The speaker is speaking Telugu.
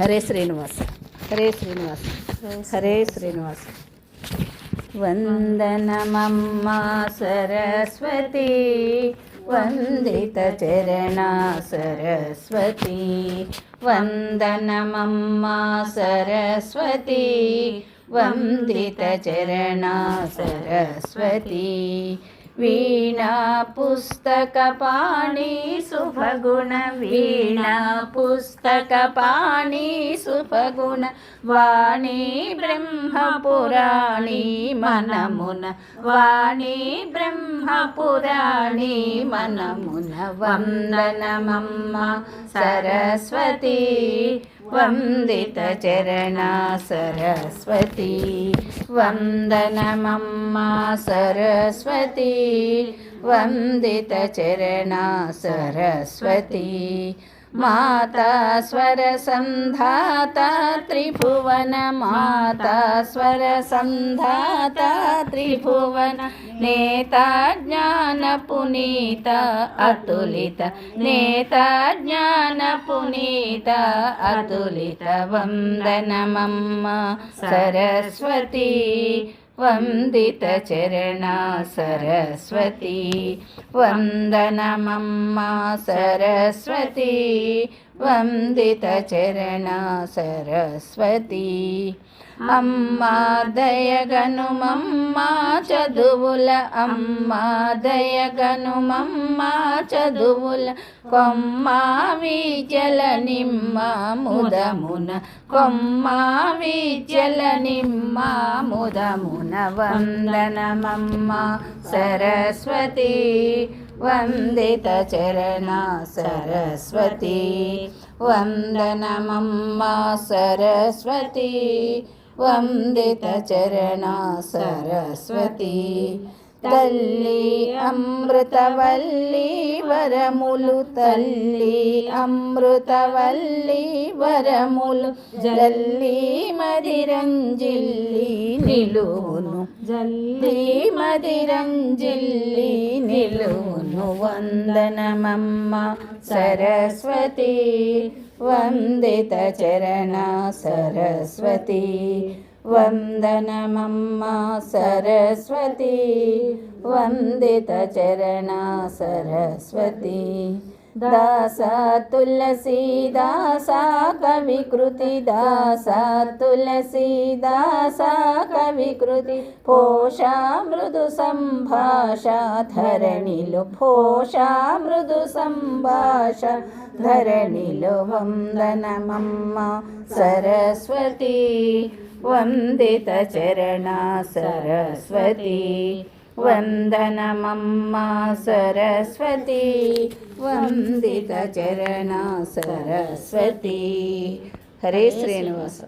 హరే శ్రీనివాస. హరే శ్రీనివాస. హరే శ్రీనివాస. వందనమమ్మా సరస్వతి వందిత చరణ సరస్వతి వందనమమ్మా సరస్వతి వందిత చరణ సరస్వతి వీణా పుస్తకపాణి శుభగుణ వీణా పుస్తకపాణి శుభగుణ. వాణి బ్రహ్మపురాణి మనమున వాణి బ్రహ్మపురాణి మనమున. వందనమమ్మ సరస్వతి వందిత చరణ సరస్వతి. వందనమమ్మ సరస్వతి. వందిత చరణ సరస్వతి మాతా స్వర సంధాత త్రిభువన మాతా స్వర సంధాత త్రిభువన నేత జ్ఞాన పునీత అతులిత నేత జ్ఞాన పునీత అతులిత వందితచరణ సరస్వతి వందిత చరణ సరస్వతి అమ్మా దయగనుమమ్మా చదువుల అమ్మా దయగనుమమ్మా చదువుల కొమ్మా విజల నిమ్మ ముదమున కొమ్మా విజల నిమ్మ ముదమున వందనమమ్మ సరస్వతి వందిత చరణ సరస్వతి వందనమమ్మా సరస్వతి వందిత చరణ సరస్వతి తల్లి అమృతవల్లి వరములు తల్లి అమృతవల్లి వరములు జల్లి మదిరంజిల్లి నిలువును జల్లి మదిరంజిల్లి నిలువును వందనమమ్మ. సరస్వతి వందిత చరణ సరస్వతి వందనమమ్మ. సరస్వతి వందిత చరణ సరస్వతి. దాస తులసి దాస కవికృతి దాస తులసి దాస వికృతి పోషా మృదు సంభాష ధరణిలో పోషా మృదు సంభాష ధరణిలో వందనమమ్మ సరస్వతి వందిత చరణ సరస్వతి వందనమమ్మ సరస్వతి వందిత చరణ సరస్వతి హరే శ్రీనివాస